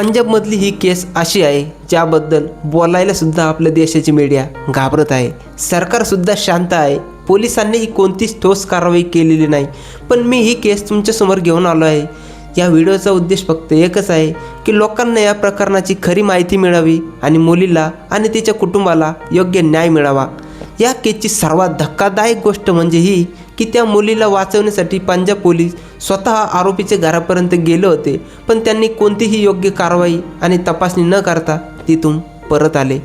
पंजाबमधली ही केस अशी आहे ज्याबद्दल बोलायला सुद्धा आपल्या देशाची मीडिया घाबरत आहे. सरकारसुद्धा शांत आहे. पोलिसांनीही कोणतीच ठोस कारवाई केलेली नाही. पण मी ही केस तुमच्यासमोर घेऊन आलो आहे. या व्हिडिओचा उद्देश फक्त एकच आहे की लोकांना या प्रकरणाची खरी माहिती मिळावी आणि मुलीला आणि तिच्या कुटुंबाला योग्य न्याय मिळावा. या केसची सर्वात धक्कादायक गोष्ट म्हणजे ही की त्या मुलीला वाचवण्यासाठी पंजाब पोलीस स्वतः आरोपीच्या घरापर्यंत गेले होते पण त्यांनी कोणतीही योग्य कारवाई आणि तपासणी न करता तिथून परत आले.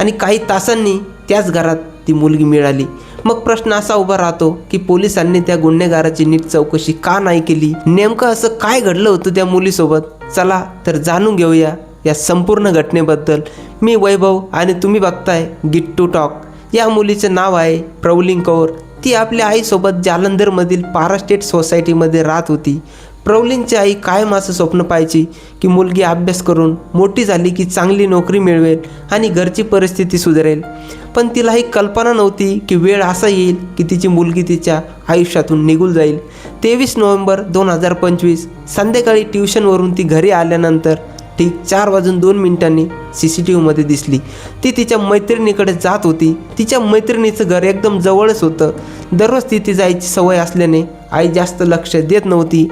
आणि काही तासांनी त्याच घरात ती मुलगी मिळाली. मग प्रश्न असा उभा राहतो की पोलिसांनी त्या गुन्हेगाराची नीट चौकशी का नाही केली? नेमकं असं काय घडलं होतं त्या मुलीसोबत? चला तर जाणून घेऊया या संपूर्ण घटनेबद्दल. मी वैभव आणि तुम्ही बघताय गिट टू टॉक. या मुलीचं नाव आहे प्रौलिंग कौर. ती आपल्या आईसोबत जालंधरमधील पारा स्टेट सोसायटीमध्ये राहत होती. प्रवलींची आई कायम असं स्वप्न पाहायची की मुलगी अभ्यास करून मोठी झाली की चांगली नोकरी मिळवेल आणि घरची परिस्थिती सुधारेल. पण तिला ही कल्पना नव्हती की वेळ असा येईल की तिची मुलगी तिच्या आयुष्यातून निघून जाईल. तेवीस नोव्हेंबर दोन हजार पंचवीस संध्याकाळी ट्युशनवरून ती घरी आल्यानंतर ठीक चार वाजून दोन मिनिटांनी सी सी टी व्हीमध्ये दिसली. ती तिच्या मैत्रिणीकडे जात होती. तिच्या मैत्रिणीचं घर एकदम जवळच होतं. दररोज तिथे जायची सवय असल्याने आई जास्त लक्ष देत नव्हती.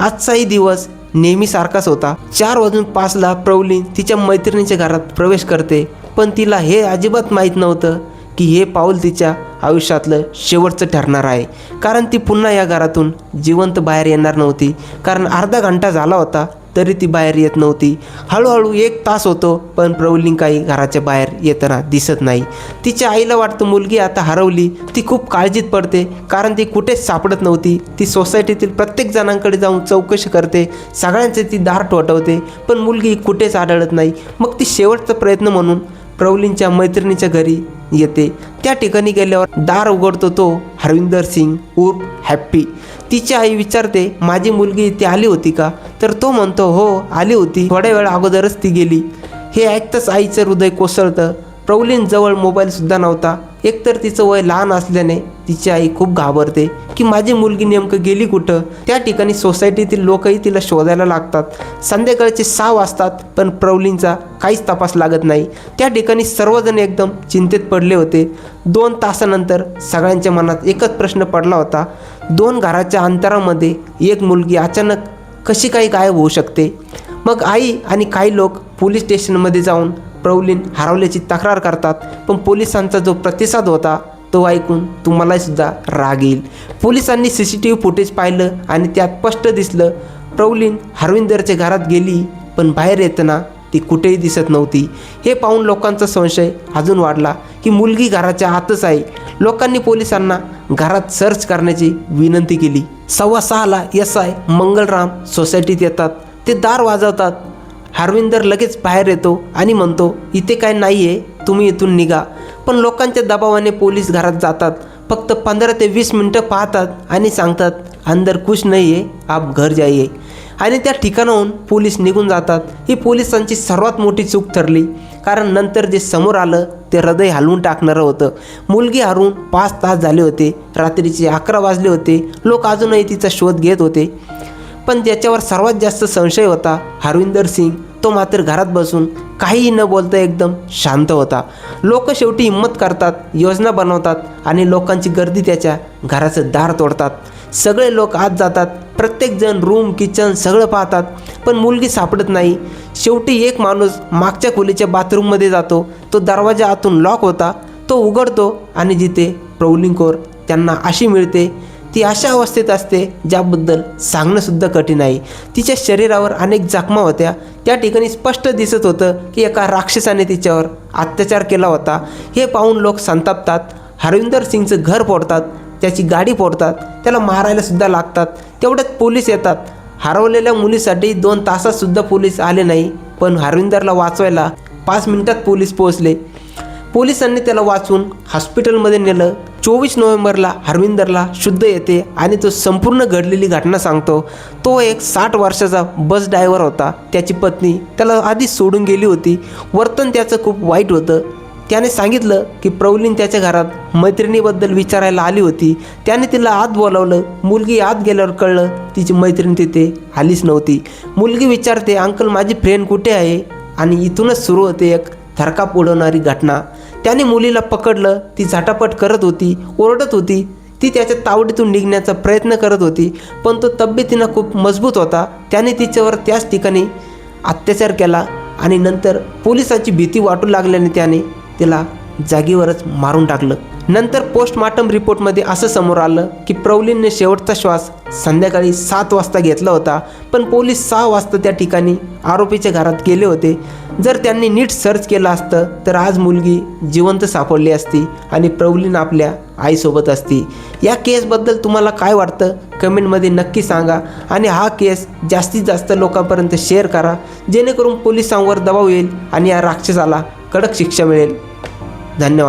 आजचाही दिवस नेहमीसारखाच होता. चार वाजून पाचला प्रौली तिच्या मैत्रिणीच्या घरात प्रवेश करते. पण तिला हे अजिबात माहीत नव्हतं की हे पाऊल तिच्या आयुष्यातलं शेवटचं ठरणार आहे. कारण ती पुन्हा या घरातून जिवंत बाहेर येणार नव्हती. कारण अर्धा घंटा झाला होता. तरी ती बाहेर येत नव्हती. हळूहळू एक तास होतो पण प्रवलिंग काही घराच्या बाहेर येताना दिसत नाही. तिच्या आईला वाटतं मुलगी आता हरवली. ती खूप काळजीत पडते कारण ती कुठेच सापडत नव्हती. ती सोसायटीतील प्रत्येक जणांकडे जाऊन चौकशी करते सगळ्यांचे ती दार ठोठवते पण मुलगी कुठेच आढळत नाही. मग ती शेवटचा प्रयत्न म्हणून प्रौलींच्या मैत्रिणीच्या घरी येते. त्या ठिकाणी गेल्यावर दार उघडतो तो हरविंदर सिंग उर्फ हॅप्पी. तिची आई विचारते माझी मुलगी इथे आली होती का? तर तो म्हणतो हो आली होती. थोड्या वेळ अगोदरच ती गेली. हे ऐकताच आईचं हृदय कोसळतं. प्रौलींजवळ मोबाईलसुद्धा नव्हता. एकतर तिचं वय लहान असल्याने तिची आई खूप घाबरते की माझी मुलगी नेमकं गेली कुठं? त्या ठिकाणी सोसायटीतील लोकही तिला शोधायला लागतात. संध्याकाळचे सहा वाजतात पण प्रौलींचा काहीच तपास लागत नाही. त्या ठिकाणी सर्वजण एकदम चिंतेत पडले होते. दोन तासानंतर सगळ्यांच्या मनात एकच प्रश्न पडला होता. दोन घराच्या अंतरामध्ये एक मुलगी अचानक कशी काही गायब होऊ शकते? मग आई आणि काही लोक पोलीस स्टेशनमध्ये जाऊन प्रौलीन हरवल्याची तक्रार करतात. पण पोलिसांचा जो प्रतिसाद होता तो ऐकून तुम्हालासुद्धा राग येईल. पोलिसांनी C C T V footage पाहिलं आणि त्यात स्पष्ट दिसलं प्रौलीन हरविंदरच्या घरात गेली पण बाहेर येताना ती कुठेही दिसत नव्हती. हे पाहून लोकांचा संशय अजून वाढला की मुलगी घराच्या आतच आहे. लोकांनी पोलिसांना घरात सर्च करण्याची विनंती केली. सव्वा सहाला एस आय मंगलराम सोसायटीत येतात. ते दार वाजवतात. हरविंदर लगेच बाहेर येतो आणि म्हणतो इथे काय नाही आहे तुम्ही इथून निघा. पण लोकांच्या दबावाने पोलीस घरात जातात. फक्त पंधरा ते वीस मिनटं पाहतात आणि सांगतात अंदर कुछ नाही आहे आप घर जाईये आणि त्या ठिकाणाहून पोलीस निघून जातात. ही पोलिसांची सर्वात मोठी चूक ठरली. कारण नंतर जे समोर आलं ते हृदय हलवून टाकणारं होतं. मुलगी हरून पाच तास झाले होते. रात्रीचे अकरा वाजले होते. लोक अजूनही तिचा शोध घेत होते. पण ज्याच्यावर सर्वात जास्त संशय होता हरविंदर सिंग. तो मात्र घरात बसून काहीही न बोलता एकदम शांत होता. लोक शेवटी हिंमत करतात योजना बनवतात आणि लोकांची गर्दी त्याच्या घराचं दार तोडतात. सगळे लोक आत जातात प्रत्येकजण रूम किचन सगळं पाहतात पण मुलगी सापडत नाही. शेवटी एक माणूस मागच्या खोलीच्या बाथरूममध्ये जातो तो दरवाजा आतून लॉक होता तो उघडतो आणि जिथे प्रौलिंगकोर त्यांना अशी मिळते ती अशा अवस्थेत असते ज्याबद्दल सांगणंसुद्धा कठीण आहे. तिच्या शरीरावर अनेक जखमा होत्या त्या ठिकाणी स्पष्ट दिसत होतं की एका राक्षसाने तिच्यावर अत्याचार केला होता. हे पाहून लोक संतापतात. हरविंदर सिंगचं घर फोडतात. त्याची गाडी फोडतात. त्याला मारायला सुद्धा लागतात. तेवढ्यात पोलीस येतात. हरवलेल्या मुलीसाठी दोन तासातसुद्धा पोलीस आले नाही. पण हरविंदरला वाचवायला पाच मिनिटात पोलीस पोहोचले. पोलिसांनी त्याला वाचून हॉस्पिटलमध्ये नेलं. चोवीस नोव्हेंबरला हरविंदरला शुद्ध येते आणि तो संपूर्ण घडलेली घटना सांगतो. तो एक साठ वर्षाचा बस ड्रायव्हर होता. त्याची पत्नी त्याला आधीच सोडून गेली होती. वर्तन त्याचं खूप वाईट होतं. त्याने सांगितलं की प्रौलीन त्याच्या घरात मैत्रिणीबद्दल विचारायला आली होती. त्याने तिला आत बोलावलं. मुलगी आत गेल्यावर कळलं तिची मैत्रीण तिथे आलीच नव्हती. मुलगी विचारते अंकल माझी फ्रेंड कुठे आहे? आणि इथूनच सुरू होते एक थरकाप उडवणारी घटना. त्याने मुलीला पकडलं ती झटापट करत होती ओरडत होती. ती त्याच्या तावडीतून निघण्याचा प्रयत्न करत होती पण तो तब्येतीनं खूप मजबूत होता. त्याने तिच्यावर त्याच ठिकाणी अत्याचार केला आणि नंतर पोलिसाची भीती वाटू लागल्याने त्याने तिला जागेवरच मारून टाकलं. नंतर पोस्टमार्टम रिपोर्टमध्ये असं समोर आलं की प्रौलीनने शेवटचा श्वास संध्याकाळी सात वाजता घेतला होता. पण पोलीस सहा वाजता त्या ठिकाणी आरोपीच्या घरात गेले होते. जर त्यांनी नीट सर्च केलं असतं तर आज मुलगी जिवंत सापडली असती आणि प्रौलीन आपल्या आईसोबत असती. या केसबद्दल तुम्हाला काय वाटतं? कमेंटमध्ये नक्की सांगा आणि हा केस जास्तीत जास्त लोकांपर्यंत शेअर करा. जेणेकरून पोलिसांवर दबाव येईल आणि या राक्षसाला कडक शिक्षा मिळेल. धन्यवाद.